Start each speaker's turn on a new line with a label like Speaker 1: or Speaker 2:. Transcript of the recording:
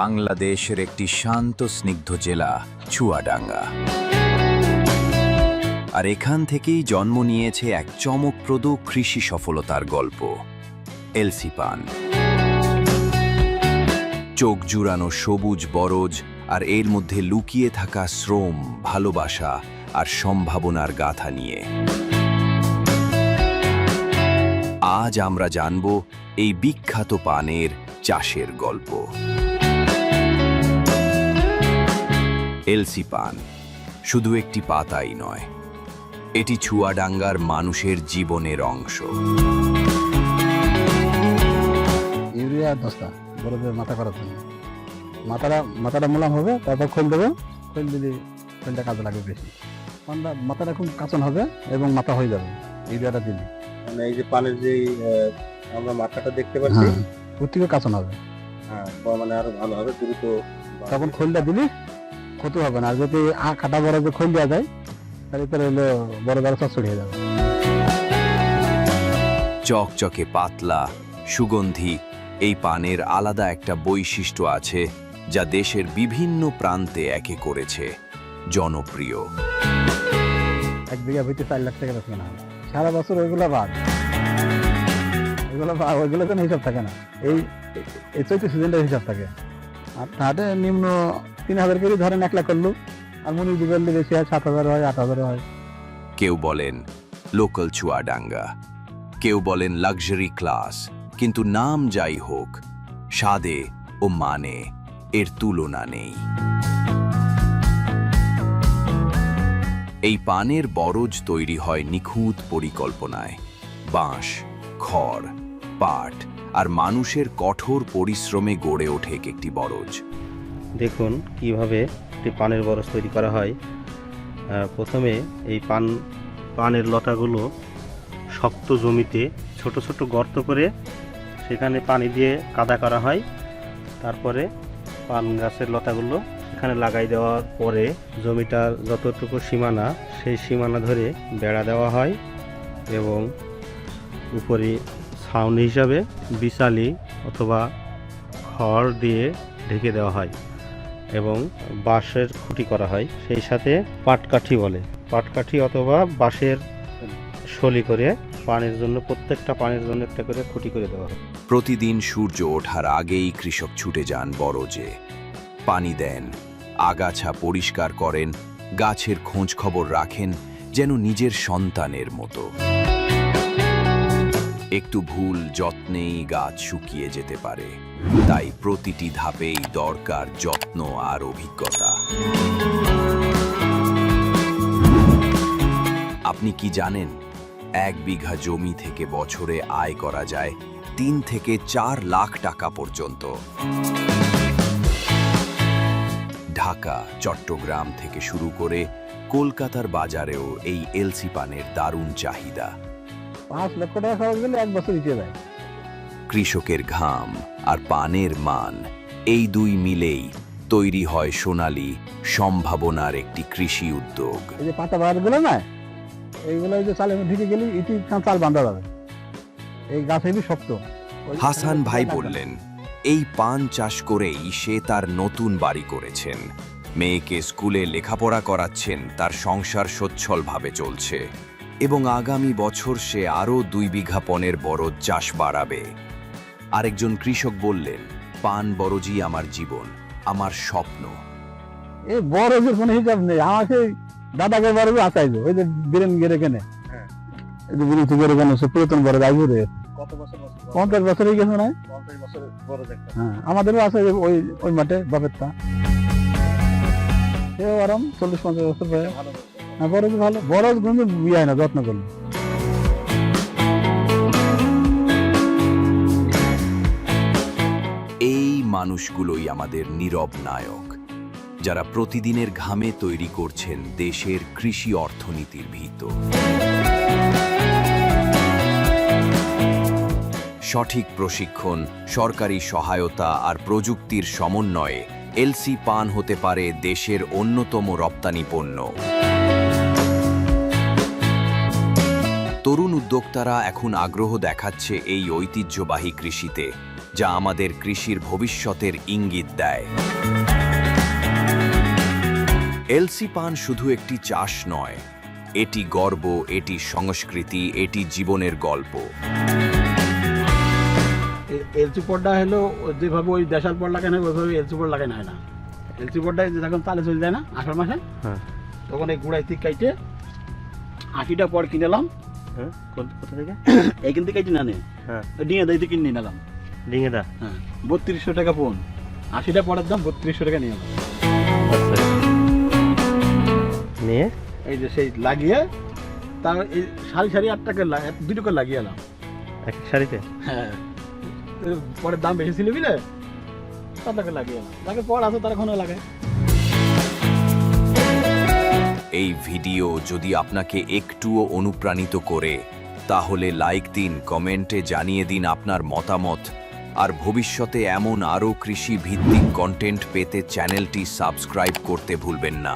Speaker 1: বাংলাদেশের একটি শান্ত, স্নিগ্ধ জেলা, চুয়াডাঙ্গা। আর এখান থেকেই জন্ম নিয়েছে এক চমকপ্রদ কৃষি সফলতার গল্প, এলসি পান। চোখ জুড়ানো সবুজ বরজ আর এর মধ্যে লুকিয়ে থাকা শ্রম, ভালোবাসা আর সম্ভাবনার গাথা নিয়ে। আজ আমরা জানব এই বিখ্যাত পানের চাষের গল্প। এলসি পান শুধু একটি পাতাই নয় এটি চুয়াডাঙ্গার মানুষের জীবনের অংশ।
Speaker 2: ইউরিয়া দশটা বড়দের মাথা করার জন্য। মাথাটা মাথাটা মোলাম হবে তারপর খোল দেবো খোল দিলে খোলটা কাজে লাগবে বেশি। পানটা মাথাটা খুব কাঁচন হবে এবং মাথা হয়ে যাবে ইউরিয়াটা দিলে।
Speaker 3: মানে এই যে পানের যে আমরা মাথাটা দেখতে পাচ্ছি।
Speaker 2: হ্যাঁ থেকে কাঁচন হবে।
Speaker 3: হ্যাঁ মানে আরও ভালো হবে দ্রুত
Speaker 2: তখন খোলটা দিলে ক্ষতি হবে না। আর যদি আ কাটা বড় যে খোল দেওয়া যায় তাহলে তাহলে হলো বড় বড় সব ছড়িয়ে যাবে।
Speaker 1: চকচকে পাতলা সুগন্ধি এই পানের আলাদা একটা বৈশিষ্ট্য আছে যা দেশের বিভিন্ন প্রান্তে একে করেছে। জনপ্রিয়।
Speaker 2: এক বিঘা ভিতরে চার লাখ টাকা বেতন হয় সারা বছর ওইগুলো বাদ। ওইগুলো ওইগুলো কোনো হিসাব থাকে না। এই চৈত্র সিজনটা হিসাব থাকে। আর তাহাতে নিম্ন তিন হাজার করে ধরেন এক লাখ করল, আর মনি দি করলে বেশি হয় সাত হাজার হয়, আট হাজার হয়।
Speaker 1: কেউ বলেন লোকাল চুয়াডাঙ্গা, কেউ বলেন লাক্সারি ক্লাস কিন্তু নাম যাই হোক, স্বাদে ও মানে এর তুলনা নেই। এই পানের বরজ তৈরি হয় নিখুঁত পরিকল্পনায়। বাঁশ, খড়, পাট আর মানুষের কঠোর পরিশ্রমে গড়ে ওঠে একটি বরজ।
Speaker 4: দেখুন কীভাবে একটি পানের বরজ তৈরি করা হয়। প্রথমে এই পান, পানের লতাগুলো শক্ত জমিতে ছোট ছোট গর্ত করে সেখানে পানি দিয়ে কাদা করা হয়। তারপরে পান গাছের লতাগুলো সেখানে লাগাই দেওয়ার পরে জমিটার যতটুকু সীমানা, সেই সীমানা ধরে বেড়া দেওয়া হয় এবং উপরে ছাউনি হিসাবে বিশালি অথবা খড় দিয়ে ঢেকে দেওয়া হয়। এবং বাঁশের খুঁটি করা হয়, সেই সাথে পাটকাঠি বলে। পাটকাঠি অথবা বাঁশের শলি করে পানির জন্য, প্রত্যেকটা পানির জন্য একটা করে খুঁটি করে দেওয়া হয়।
Speaker 1: প্রতিদিন সূর্য ওঠার আগেই কৃষক ছুটে যান বরজে। পানি দেন, আগাছা পরিষ্কার করেন, গাছের খোঁজ খবর রাখেন, যেন নিজের সন্তানের মতো। একটু ভুল যত্নেই গাছ শুকিয়ে যেতে পারে। তাই প্রতিটি ধাপেই দরকার যত্ন আর অভিজ্ঞতা। আপনি কি জানেন, এক বিঘা জমি থেকে বছরে আয় করা যায় তিন থেকে চার লাখ টাকা পর্যন্ত। ঢাকা, চট্টগ্রাম থেকে শুরু করে কলকাতার বাজারেও এই এলসি পানের দারুণ চাহিদা।
Speaker 2: পাঁচ লক্ষ টাকা খরচ গেলে এক বছর দিতে যায়।
Speaker 1: কৃষকের ঘাম আর পানের মান এই দুই মিলেই তৈরি হয় সোনালী সম্ভাবনার একটি কৃষি উদ্যোগ।
Speaker 2: এই যে পাতা বাগানগুলো না এইগুলো যে চালের ঢুকে গেলে ইটি চাল বাঁধা যাবে। এই গাছ হেবি শক্ত।
Speaker 1: হাসান ভাই বললেন এই পান চাষ করেই সে তার নতুন বাড়ি করেছেন। মেয়েকে স্কুলে লেখাপড়া করাচ্ছেন তার সংসার সচ্ছলভাবে চলছে। এবং আগামী বছর সে আরও দুই বিঘা পনেরো বরজ চাষ বাড়াবে। আরেকজন কৃষক বললেন পান বরজই আমার জীবন আমার স্বপ্ন।
Speaker 2: এই বড় যে কোনো হিসাব নেই আমাকে দাদাকে বড় যে আচাইলো ওই যে বীরেন গেরে কেনে
Speaker 3: হ্যাঁ।
Speaker 2: এই যে বিরুদ্ধে গেরে কেনে সে পুরাতন বড় আইবো রে।
Speaker 3: কত বছর বছর
Speaker 2: পঞ্চাশ বছর হয়ে গেছে না?
Speaker 3: বড়
Speaker 2: হ্যাঁ আমাদেরও আছে ওই- ওই মাঠে বাপেরটা। সে আরাম চল্লিশ পঞ্চাশ বছর বয়স। হ্যাঁ ভালো। বড় কিন্তু বিয়ে হয় না যত্ন করলে।
Speaker 1: মানুষগুলোই আমাদের নীরব নায়ক, যারা প্রতিদিনের ঘামে তৈরি করছেন দেশের কৃষি অর্থনীতির ভিত সঠিক প্রশিক্ষণ, সরকারি সহায়তা আর প্রযুক্তির সমন্বয়ে এলসি পান হতে পারে দেশের অন্যতম রপ্তানি পণ্য। তরুণ উদ্যোক্তারা এখন আগ্রহ দেখাচ্ছে এই ঐতিহ্যবাহী কৃষিতে। যা আমাদের কৃষির ভবিষ্যতের ইঙ্গিত দেয়। এলসি পান শুধু একটি চাষ নয় এটি গর্ব এটি সংস্কৃতি এটি জীবনের গল্প।
Speaker 5: এলসি পটটা হলো যেভাবে ওই দেশাল পট লাগানো হয় ওইভাবে এলসি পট লাগানো হয় না। এলসি পটটা যখন তালে চলে যায় না আষাঢ় মাসে
Speaker 4: হ্যাঁ।
Speaker 5: তখন এই গুড়াই থেকে কাইটে আশিটা পর কিনেলাম।
Speaker 4: হ্যাঁ। কোথা থেকে?
Speaker 5: এইখান থেকে কাইটে না নে।
Speaker 4: হ্যাঁ।
Speaker 5: ডিঙে দাইতে কিনে নিলাম।
Speaker 4: ডিঙেটা
Speaker 5: হ্যাঁ বত্রিশশো টাকা পোন আশিটা পরের দাম বত্রিশশো টাকা নিয়ে
Speaker 4: নিয়ে?
Speaker 5: এই যে সেই লাগিয়ে তার এই সারি সারি আট টাকা এক- দুটো লাগিয়ে এলাম।
Speaker 4: এক এক শাড়িতে
Speaker 5: হ্যাঁ। পরের দাম বেশি ছিল বুঝলে? তার টাকা লাগিয়ে এলাম। তাকে পর আছে তার এখনও লাগায়
Speaker 1: এই ভিডিও যদি আপনাকে একটুও অনুপ্রাণিত করে তাহলে লাইক দিন কমেন্টে জানিয়ে দিন আপনার মতামত। আর ভবিষ্যতে এমন আরও কৃষি ভিত্তিক কন্টেন্ট পেতে চ্যানেলটি সাবস্ক্রাইব করতে ভুলবেন না।